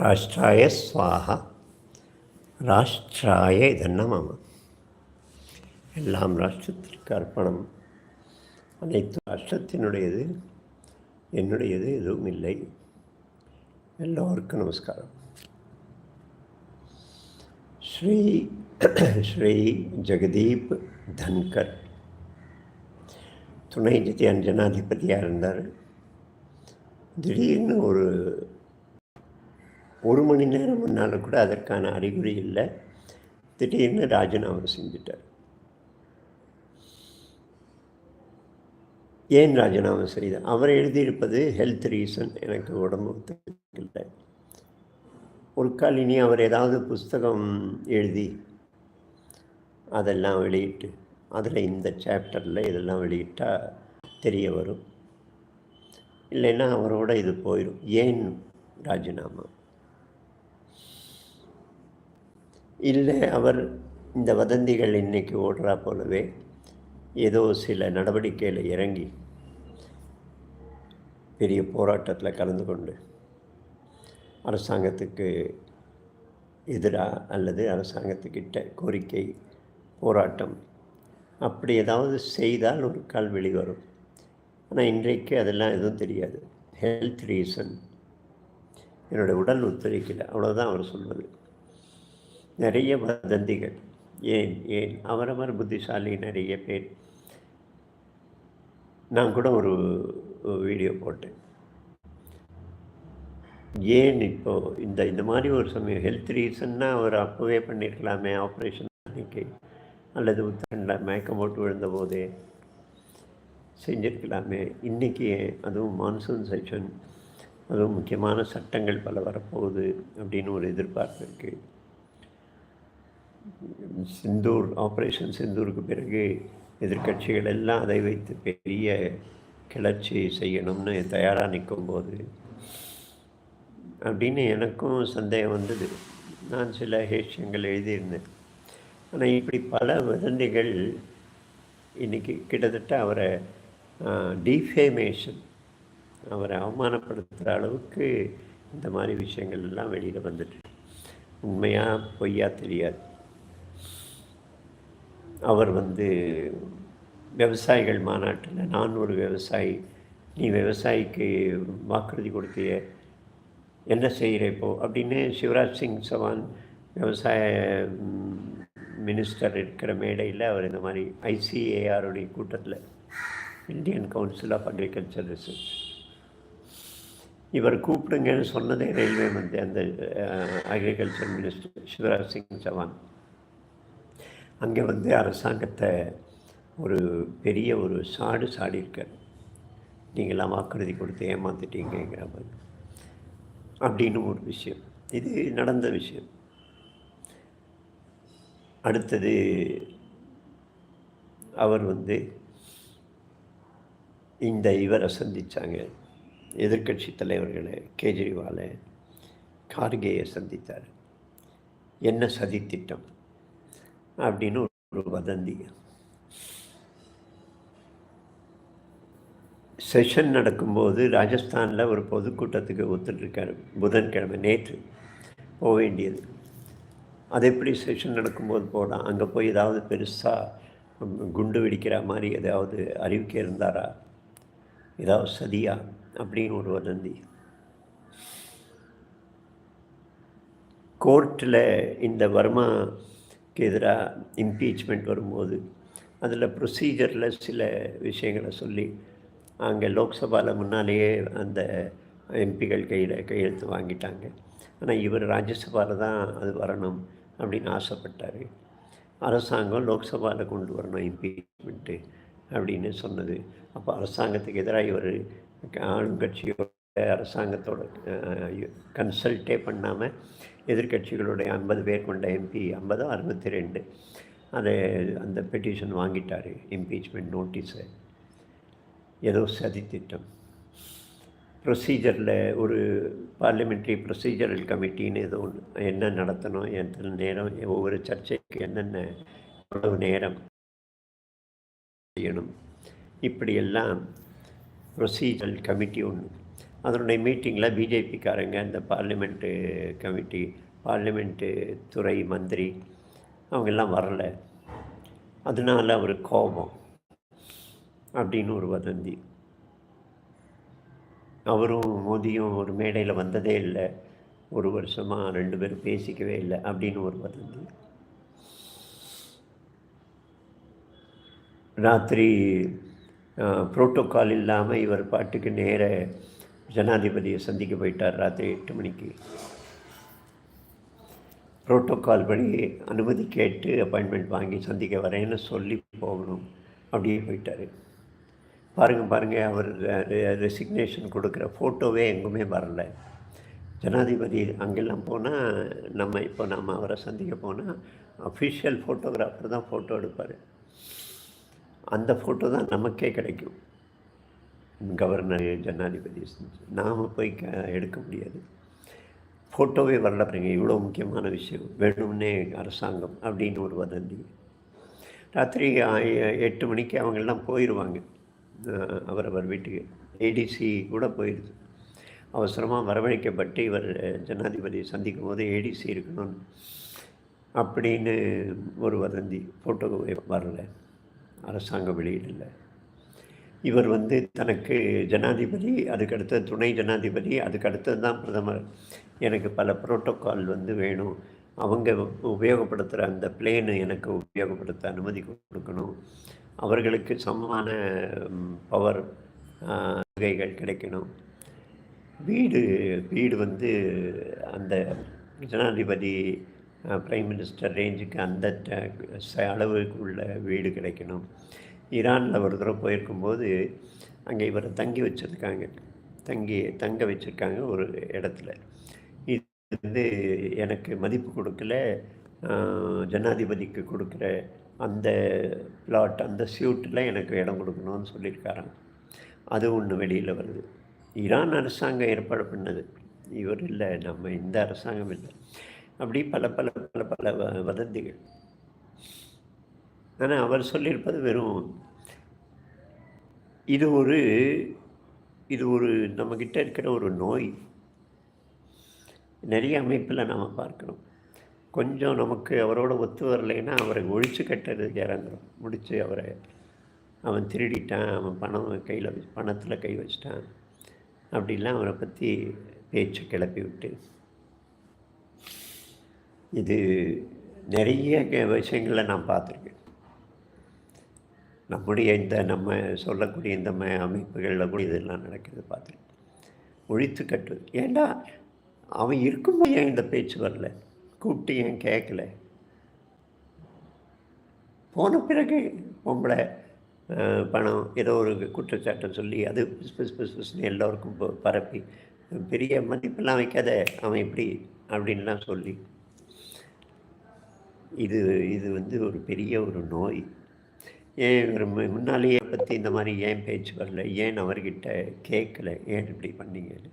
ராஷ்ட்ராய ஸ்வாஹா ராஷ்டிராய இதென்ன எல்லாம் ராஷ்டிரத்திற்கு அர்ப்பணம் அனைத்து ராஷ்டிரத்தினுடையது என்னுடையது எதுவும் இல்லை। எல்லோருக்கும் நமஸ்காரம். ஸ்ரீ ஸ்ரீ ஜெகதீப் தன்கர் துணை ஜித்தியான் ஜனாதிபதியாக இருந்தார். திடீர்னு ஒரு ஒரு மணி நேரம் முன்னால் கூட அதற்கான அறிகுறி இல்லை. திடீர்னு ராஜினாமா செஞ்சுட்டார். ஏன் ராஜினாமா செய்தார் அவர் எழுதியிருப்பது ஹெல்த் ரீசன் எனக்கு உடம்பு ஒத்துக்கல. ஒரு கால் இனி அவர் ஏதாவது புஸ்தகம் எழுதி அதெல்லாம் வெளியிட்டு அதில் இந்த சாப்டரில் இதெல்லாம் வெளியிட்டால் தெரிய வரும். இல்லைன்னா அவரோட இது போயிடும் ஏன் ராஜினாமா? இல்லை அவர் இந்த வதந்திகள் இன்றைக்கி ஓடுறா போலவே ஏதோ சில நடவடிக்கையில் இறங்கி பெரிய போராட்டத்தில் கலந்து கொண்டு அரசாங்கத்துக்கு எதிராக அல்லது அரசாங்கத்துக்கிட்ட கோரிக்கை போராட்டம் அப்படி ஏதாவது செய்தால் ஒரு கால் வெளிவரும் ஆனால் இன்றைக்கு அதெல்லாம் எதுவும் தெரியாது. ஹெல்த் ரீசன் என்னுடைய உடல் ஒத்துழைக்கல அவ்வளோதான் அவர் சொல்வது. நிறைய வதந்திகள். ஏன்? ஏன்? அவரவர் புத்திசாலி நிறைய பேர். நான் கூட ஒரு வீடியோ போட்டேன். ஏன் இப்போது இந்த இந்த மாதிரி ஒரு சமயம் ஹெல்த் ரீசன்னா அவர் அப்போவே பண்ணியிருக்கலாமே ஆப்ரேஷன் அன்னைக்கு. அல்லது உத்தரண்டில் மயக்கம் போட்டு விழுந்த போதே செஞ்சிருக்கலாமே. இன்றைக்கி அதுவும் மான்சூன் செஷன் அதுவும் முக்கியமான சட்டங்கள் பல வரப்போகுது அப்படின்னு ஒரு எதிர்பார்ப்பு இருக்குது சிந்தூர் ஆப்ரேஷன் சிந்தூருக்கு பிறகு எதிர்கட்சிகள் எல்லாம் அதை வைத்து பெரிய கிளர்ச்சி செய்யணும்னு தயாராக நிற்கும்போது அப்படின்னு எனக்கும் சந்தேகம் வந்தது. நான் சில ஹேஷியங்கள் எழுதியிருந்தேன். ஆனால் இப்படி பல வதந்திகள் இன்றைக்கி கிட்டத்தட்ட அவரை டிஃபேமேஷன் அவரை அவமானப்படுத்துகிற அளவுக்கு இந்த மாதிரி விஷயங்கள் எல்லாம் வெளியில் வந்துட்டு உண்மையாக பொய்யா தெரியாது. அவர் வந்து விவசாயிகள் மாநாட்டில் நான் ஒரு விவசாயி நீ விவசாயிக்கு வாக்குறுதி கொடுத்திய என்ன செய்கிற இப்போ? அப்படின்னு சிவராஜ் சிங் சவான் விவசாய மினிஸ்டர் இருக்கிற மேடையில் அவர் இந்த மாதிரி ஐசிஏஆருடைய கூட்டத்தில் Indian council of agriculture research இவர் கூப்பிடுங்கன்னு சொன்னதே ரயில்வே மந்திரி அந்த அக்ரிகல்ச்சர் மினிஸ்டர் சிவராஜ் சிங் சவான். அங்கே வந்து அரசாங்கத்தை ஒரு பெரிய ஒரு சாடு சாடியிருக்கார். நீங்களாம் வாக்குறுதி கொடுத்து ஏமாந்துட்டீங்கிற மாதிரி. அப்படின்னு ஒரு விஷயம். இது நடந்த விஷயம். அடுத்தது அவர் வந்து இந்த இவரை சந்தித்தாங்க எதிர்கட்சி தலைவர்களை கேஜ்ரிவாலை கார்கேயை சந்தித்தார். என்ன சதித்திட்டம்? அப்படின்னு ஒரு வதந்தி. செஷன் நடக்கும்போது ராஜஸ்தானில் ஒரு பொதுக்கூட்டத்துக்கு ஒத்துட்ருக்காரு புதன்கிழமை நேற்று. போக வேண்டியது. அது எப்படி செஷன் நடக்கும்போது போகலாம்? அங்கே போய் ஏதாவது பெருசாக குண்டு வெடிக்கிற மாதிரி ஏதாவது அறிவிக்க இருந்தாரா? ஏதாவது சதியா? அப்படின்னு ஒரு வதந்தி. கோர்ட்டில் இந்த வர்மா எதிராக இம்பீச்மெண்ட் வரும்போது அதில் ப்ரொசீஜரில் சில விஷயங்களை சொல்லி அங்கே லோக்சபாவில் முன்னாலேயே அந்த எம்பிகள் கையில் கையெழுத்து வாங்கிட்டாங்க. ஆனால் இவர் ராஜ்யசபாவில் தான் அது வரணும் அப்படின்னு ஆசைப்பட்டார். அரசாங்கம் லோக்சபாவில் கொண்டு வரணும் இம்பீச்மெண்ட்டு அப்படின்னு சொன்னது. அப்போ அரசாங்கத்துக்கு எதிராக இவர் ஆளுங்கட்சியோட அரசாங்கத்தோட கன்சல்ட்டே பண்ணாமல் எதிர்கட்சிகளுடைய ஐம்பது பேர் கொண்ட எம்பி ஐம்பதோ அறுபத்தி ரெண்டு அதை அந்த பெட்டிஷன் வாங்கிட்டார் இம்பீச்மெண்ட் நோட்டீஸை ஏதோ சதித்திட்டம் ப்ரொசீஜரில் ஒரு பார்லிமெண்ட்ரி ப்ரொசீஜரல் கமிட்டின்னு ஏதோ ஒன்று என்ன நடத்தணும் எத்தனை நேரம் ஒவ்வொரு சர்ச்சைக்கு என்னென்ன எவ்வளவு நேரம் செய்யணும். இப்படியெல்லாம் ப்ரொசீஜரல் கமிட்டி ஒன்று அதனுடைய மீட்டிங்கில் பிஜேபிக்காரங்க இந்த பார்லிமெண்ட்டு கமிட்டி பார்லிமெண்ட்டு துறை மந்திரி அவங்கெல்லாம் வரல. அதனால அவர் கோபம் அப்படின்னு ஒரு வதந்தி. அவரும் மோதியும் ஒரு மேடையில் வந்ததே இல்லை. ஒரு வருஷமாக ரெண்டு பேரும் பேசிக்கவே இல்லை அப்படின்னு ஒரு வதந்தி. ராத்திரி புரோட்டோக்கால் இல்லாமல் இவர் பாட்டுக்கு நேர ஜனாதிபதியை சந்திக்க போயிட்டார் ராத்திரி எட்டு மணிக்கு. ப்ரோட்டோக்கால் படி அனுமதி கேட்டு அப்பாயின்மெண்ட் வாங்கி சந்திக்க வரேன்னு சொல்லி போகணும். அப்படியே போயிட்டார். பாருங்கள் பாருங்கள் அவர் ரெசிக்னேஷன் கொடுக்குற ஃபோட்டோவே எங்குமே வரல. ஜனாதிபதி அங்கெல்லாம் போனால் நம்ம இப்போ நம்ம அவரை சந்திக்க போனால் அஃபிஷியல் ஃபோட்டோகிராஃபர் தான் ஃபோட்டோ எடுப்பார். அந்த ஃபோட்டோ தான் நமக்கே கிடைக்கும். கவர்னர் ஜனாதிபதி நாம் போய் க எடுக்க முடியாது. ஃபோட்டோவே வரல பாருங்க இவ்வளோ முக்கியமான விஷயம். வேணும்னே அரசாங்கம் அப்படின்னு ஒரு வதந்தி. ராத்திரி எட்டு மணிக்கு அவங்கெல்லாம் போயிடுவாங்க அவரவர் வீட்டுக்கு. ஏடிசி கூட போயிடுது அவசரமாக வரவழைக்கப்பட்டு இவர் ஜனாதிபதி சந்திக்கும் போது ஏடிசி இருக்கணும்னு. அப்படின்னு ஒரு வதந்தி. ஃபோட்டோ வரல. அரசாங்கம் வெளியிடல. இவர் வந்து தனக்கு ஜனாதிபதி அதுக்கடுத்தது துணை ஜனாதிபதி அதுக்கடுத்தது தான் பிரதமர். எனக்கு பல புரோட்டோக்கால் வந்து வேணும். அவங்க உபயோகப்படுத்துகிற அந்த பிளேனு எனக்கு உபயோகப்படுத்த அனுமதி கொடுக்கணும். அவர்களுக்கு சமமான பவர் வகைகள் கிடைக்கணும். வீடு வீடு வந்து அந்த ஜனாதிபதி பிரைம் மினிஸ்டர் ரேஞ்சுக்கு அந்த அளவுக்கு உள்ள வீடு கிடைக்கணும். ஈரானில் ஒரு தடவை போயிருக்கும்போது அங்கே இவரை தங்கி வச்சுருக்காங்க. தங்கி தங்க வச்சுருக்காங்க ஒரு இடத்துல. இது வந்து எனக்கு மதிப்பு கொடுக்கல. ஜனாதிபதிக்கு கொடுக்குற அந்த பிளாட் அந்த சியூட்டில் எனக்கு இடம் கொடுக்கணும்னு சொல்லியிருக்காராங்க அது ஒன்று வெளியில் வருது. ஈரான் அரசாங்கம் ஏற்பாடு பண்ணது. இவர் இல்லை. நம்ம இந்த அரசாங்கம் இல்லை. அப்படி பல பல பல பல வதந்திகள். ஆனால் அவர் சொல்லியிருப்பது வெறும் இது ஒரு இது ஒரு நம்மக்கிட்ட இருக்கிற ஒரு நோய். நிறைய அமைப்பில் நாம் பார்க்குறோம் கொஞ்சம் நமக்கு அவரோட ஒத்து வரலைன்னா அவரை ஒழிச்சு கட்டுறதுக்கு இறங்குறோம் முடித்து அவரை அவன் திருடிட்டான் அவன் பணம் கையில் பணத்தில் கை வச்சிட்டான். அப்படிலாம் அவரை பற்றி பேச்சு கிளப்பி விட்டு இது நிறைய விஷயங்களை நான் பார்த்துருக்கேன். நம்முடைய இந்த நம்ம சொல்லக்கூடிய இந்த ம அமைப்புகளில் கூட இதெல்லாம் நடக்கிறது பார்த்துருக்கேன் ஒழித்து கட்டு. ஏண்டா? அவன் இருக்கும்போது ஏன் இந்த பேச்சு வரல? கூப்பிட்டு ஏன் கேட்கல? போன பிறகு பொம்பளை பணம் ஏதோ ஒரு குற்றச்சாட்டை சொல்லி அது பிஸ் பிஸ் பிஸ் பிஸ்னு எல்லோருக்கும் பரப்பி. பெரிய மதிப்பெல்லாம் வைக்காத அவன் இப்படி அப்படின்லாம் சொல்லி. இது இது வந்து ஒரு பெரிய ஒரு நோய். ஏன் இவர் முன்னாலேயே பற்றி இந்த மாதிரி ஏன் பேச்சு வரல? ஏன் அவர்கிட்ட கேட்கல? ஏன் இப்படி பண்ணீங்கன்னு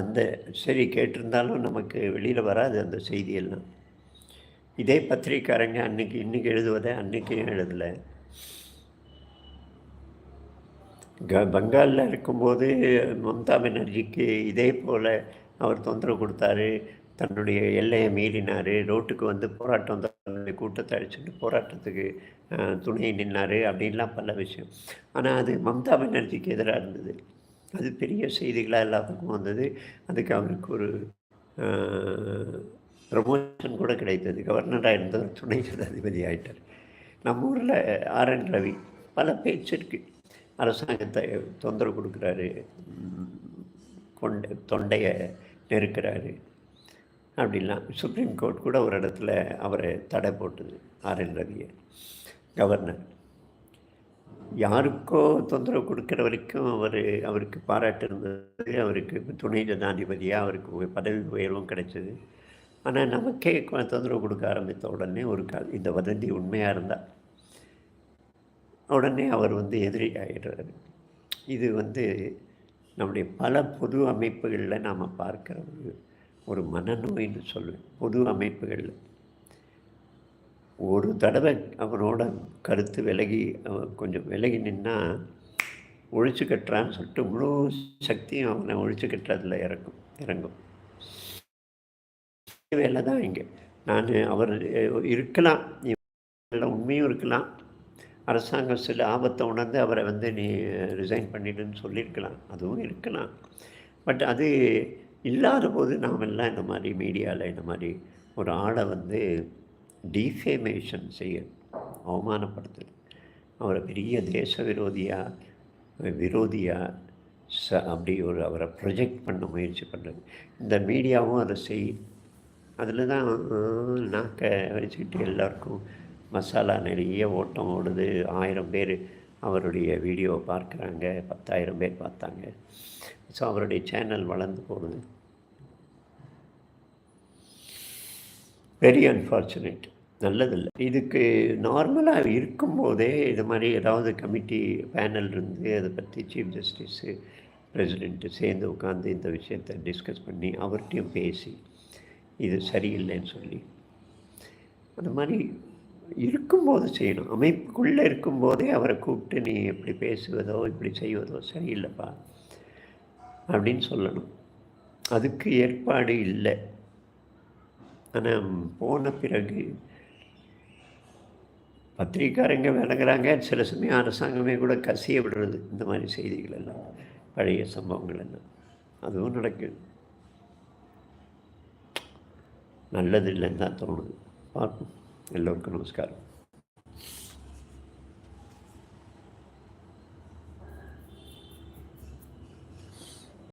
அந்த சரி கேட்டிருந்தாலும் நமக்கு வெளியில் வராது அந்த செய்தியெல்லாம். இதே பத்திரிக்காரங்க அன்றைக்கி இன்றைக்கி எழுதுவதை அன்றைக்கும் எழுதலை? க பங்காலில் இருக்கும்போது மம்தா பானர்ஜிக்கு இதே போல் அவர் தொந்தரவு கொடுத்தாரு. தன்னுடைய எல்லையை மீறினார். ரோட்டுக்கு வந்து போராட்டம் தன்னுடைய கூட்டத்தை அழிச்சுட்டு போராட்டத்துக்கு துணை நின்னார் அப்படின்லாம் பல விஷயம். ஆனால் அது மம்தா பானர்ஜிக்கு எதிராக இருந்தது. அது பெரிய செய்திகளாக எல்லாத்துக்கும் வந்தது. அதுக்கு அவருக்கு ஒரு ப்ரமோஷன் கூட கிடைத்தது. கவர்னராக இருந்தவர் துணை ஜனாதிபதி ஆகிட்டார் நம்ம ஊரில் ஆர் என் ரவி பல பேச்சு இருக்குது அரசாங்கத்தை தொந்தரவு கொடுக்குறாரு. கொண்ட தொண்டையை நெருக்கிறாரு. அப்படிலாம் சுப்ரீம் கோர்ட் கூட ஒரு இடத்துல அவரை தடை போட்டுது. ஆர் என் ரவியை. கவர்னர். யாருக்கோ தொந்தரவு கொடுக்குற வரைக்கும் அவர் அவருக்கு பாராட்டு இருந்தது. அவருக்கு துணை ஜனாதிபதியாக அவருக்கு பதவி உயர்வும் கிடைச்சது. ஆனால் நமக்கே தொந்தரவு கொடுக்க ஆரம்பித்த உடனே ஒரு க இந்த வதந்தி உண்மையாக இருந்தால் உடனே அவர் வந்து எதிரி ஆகிடுறாரு இது வந்து நம்முடைய பல பொது அமைப்புகளில் நாம் பார்க்குற ஒரு ஒரு மனநோயின்னு சொல்லுவேன் பொது அமைப்புகளில். ஒரு தடவை அவனோட கருத்து விலகி அவன் கொஞ்சம் விலகி நின்னா ஒழிச்சு கட்டுறான்னு சொல்லிட்டு முழு சக்தியும் அவனை ஒழிச்சு கட்டுறதுல இறக்கும் இறங்கும். வேலை தான் இங்கே. நான் அவர் இருக்கலாம் உண்மையும் இருக்கலாம். அரசாங்கம் சில ஆபத்தை உணர்ந்து அவரை வந்து நீ ரிசைன் பண்ணிடுன்னு சொல்லியிருக்கலாம் அதுவும் இருக்கலாம். பட் அது இல்லாத போது நாம் எல்லாம் இந்த மாதிரி மீடியாவில் இந்த மாதிரி ஒரு ஆளை வந்து டிஃபேமேஷன் செய்ய அவமானப்படுத்துது அவரை பெரிய தேச விரோதியாக விரோதியாக ச அப்படி ஒரு அவரை ப்ரொஜெக்ட் பண்ண முயற்சி பண்ணுறது இந்த மீடியாவும் அதை செய்யும் அதில் தான் நாக்கை வச்சுக்கிட்டு எல்லாருக்கும் மசாலா நிறைய ஓட்டம் ஓடுது. ஆயிரம் பேர் அவருடைய வீடியோவை பார்க்குறாங்க பத்தாயிரம் பேர் பார்த்தாங்க. ஸோ அவருடைய சேனல் வளர்ந்து போகுது. வெரி அன்ஃபார்ச்சுனேட் நல்லதில்லை. இதுக்கு நார்மலாக இருக்கும்போதே இது மாதிரி ஏதாவது கமிட்டி பேனல் இருந்து அதை பற்றி சீஃப் ஜஸ்டிஸு பிரசிடெண்ட்டு சேர்ந்து உட்காந்து இந்த விஷயத்தை டிஸ்கஸ் பண்ணி அவர்கிட்டையும் பேசி இது சரியில்லைன்னு சொல்லி. அந்த மாதிரி இருக்கும்போது செய்யணும். அமைப்புக்குள்ளே இருக்கும்போதே அவரை கூப்பிட்டு நீ இப்படி பேசுவதோ இப்படி செய்வதோ சரியில்லைப்பா. அப்படின்னு சொல்லணும். அதுக்கு ஏற்பாடு இல்லை. ஆனால் போன பிறகு பத்திரிக்காரங்க விளங்குறாங்க சில சமயம் அரசாங்கமே கூட கசிய விடுறது. இந்த மாதிரி செய்திகள் எல்லாம் பழைய சம்பவங்கள் எல்லாம். அதுவும் நடக்குது. நல்லது இல்லைன்னு தான் தோணுது. பார்ப்போம். எல்லோருக்கும் நமஸ்காரம்.